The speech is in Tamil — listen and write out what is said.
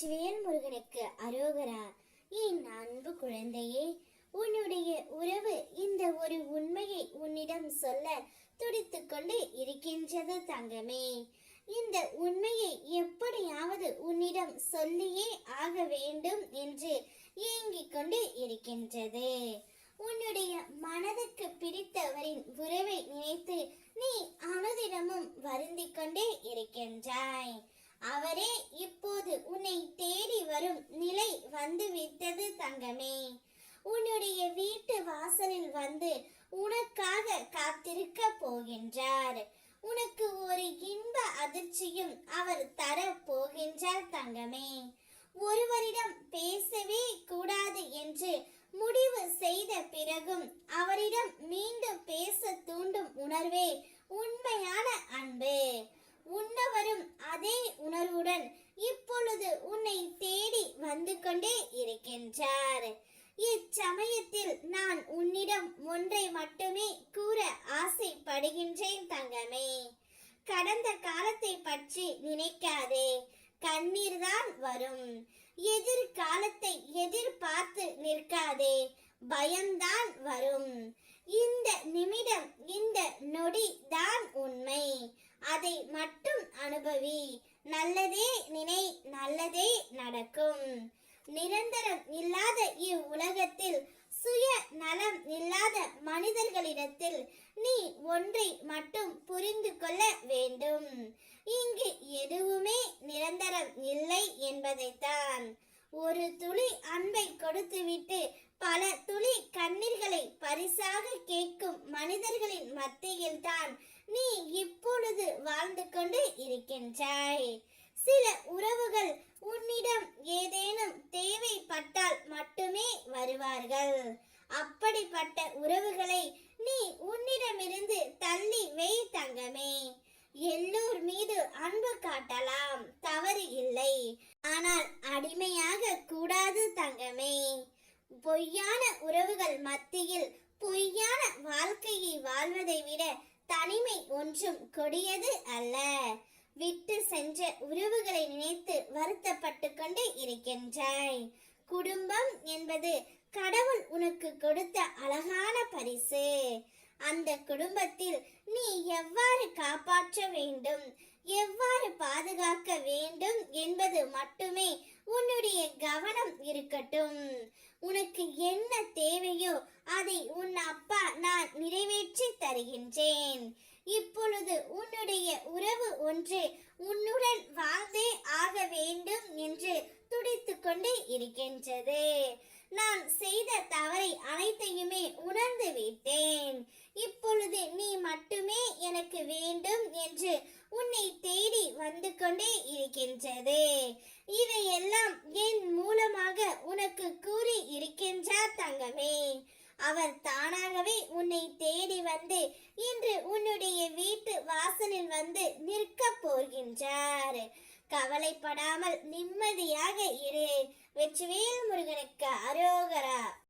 வெற்றிவேல் முருகனுக்கு அரோகரா என் அன்பு குழந்தையே உன்னுடைய உறவு இந்த ஒரு உண்மையை உன்னிடம் சொல்ல துடித்து கொண்டு இருக்கின்றது தங்கமே. இந்த உண்மையை எப்படியாவது உன்னிடம் சொல்லியே ஆக வேண்டும் என்று ஏங்கிக் கொண்டு இருக்கின்றது. உன்னுடைய மனதுக்கு பிடித்தவரின் உறவை நினைத்து நீ அனுதினமும் வருந்திக் கொண்டே இருக்கின்றாய். அவரே இப்போது உன்னை தேடி வரும் நிலை வந்து விட்டது தங்கமே. உன்னுடைய வீட்டு வாசலில் வந்து உனக்காக காத்திருக்க போகின்றார். உனக்கு ஒரு இன்ப அதிர்ச்சியும் அவர் தர போகின்றார் தங்கமே. ஒருவரிடம் பேசவே கூடாது என்று முடிவு செய்த பிறகும் அவரிடம் மீண்டும் பேச தூண்டும் உணர்வே உண்மையான அன்பு. உன்னவரும் அதே உணர்வுடன் இப்பொழுது உன்னை தேடி வந்து கொண்டே இருக்கின்றார். இச்சமயத்தில் நான் உன்னிடம் ஒன்றை மட்டுமே கூற ஆசைப்படுகின்றேன் தங்கமே. கடந்த காலத்தை பற்றி நினைக்காதே. கண்ணீர் தான் வரும். எதிர்காலத்தை எதிர்பார்த்து நிற்காதே. பயம்தான் வரும். இந்த நிமிடம் இந்த நொடி தான் உண்மை. அதை மட்டும் அனுபவி. நல்லதே நினை நல்லதே நடக்கும். நிரந்தரம் இல்லாத இவ்வுலகத்தில் சுய நலம் இல்லாத மனிதர்களிடத்தில் நீ ஒன்றை மட்டும் புரிந்து கொள்ள வேண்டும். இங்கு எதுவுமே நிரந்தரம் இல்லை என்பதைத்தான். ஒரு துளி அன்பை கொடுத்துவிட்டு பல துளி கண்ணீர்களை பரிசாக கேட்கும் மனிதர்களின் மத்தியில்தான் நீ இப்பொழுது வாழ்ந்து கொண்டு இருக்கின்றாய். சில உறவுகள் உன்னிடம் ஏதேனும் தேவைப்பட்டால் மட்டுமே வருவார்கள். அப்படிப்பட்ட உறவுகளை நீ உன்னிடமிருந்து தள்ளி வை தங்கமே. எல்லோர் மீது அன்பு காட்டலாம் தவறு இல்லை. ஆனால் அடிமையாக கூடாது தங்கமே. பொய்யான உறவுகள் மத்தியில் பொய்யான வாழ்க்கையை வாழ்வதை விட தனிமை ஒன்றும் கொடியது அல்ல. விட்டு சென்ற உறவுகளை நினைத்து வருத்தப்பட்டு கொண்டு இருக்கின்றாய். குடும்பம் என்பது கடவுள் உனக்கு கொடுத்த அழகான பரிசு. அந்த குடும்பத்தில் நீ எவ்வாறு காப்பாற்ற வேண்டும்? எவ்வாறு பாதுகாக்க வேண்டும் என்பது மட்டுமே உன்னுடைய கவனம் இருக்கட்டும். உனக்கு என்ன தேவையோ அதை உன் அப்பா நான் நிறைவேற்றி தருகின்றேன். இப்பொழுது உன்னுடைய உறவு ஒன்று உன்னுடன் வாழ்ந்தே ஆக வேண்டும் என்று துடித்து கொண்டு இருக்கின்றது. நான் செய்த தவறை அனைத்தையுமே உணர்ந்து விட்டேன். இப்பொழுது நீ மட்டுமே எனக்கு வேண்டும் என்று உன்னை தேடி வந்து கொண்டே இருக்கின்றது. இதையெல்லாம் என் மூலமாக உனக்கு கூறி இருக்கின்றார் தங்கமே. அவர் தானாகவே உன்னை தேடி வந்து இன்று உன்னுடைய வீட்டு வாசலில் வந்து நிற்க போகின்றார். கவலைப்படாமல் நிம்மதியாக இரு. வெற்றிவேல் முருகனுக்கு அரோகரா.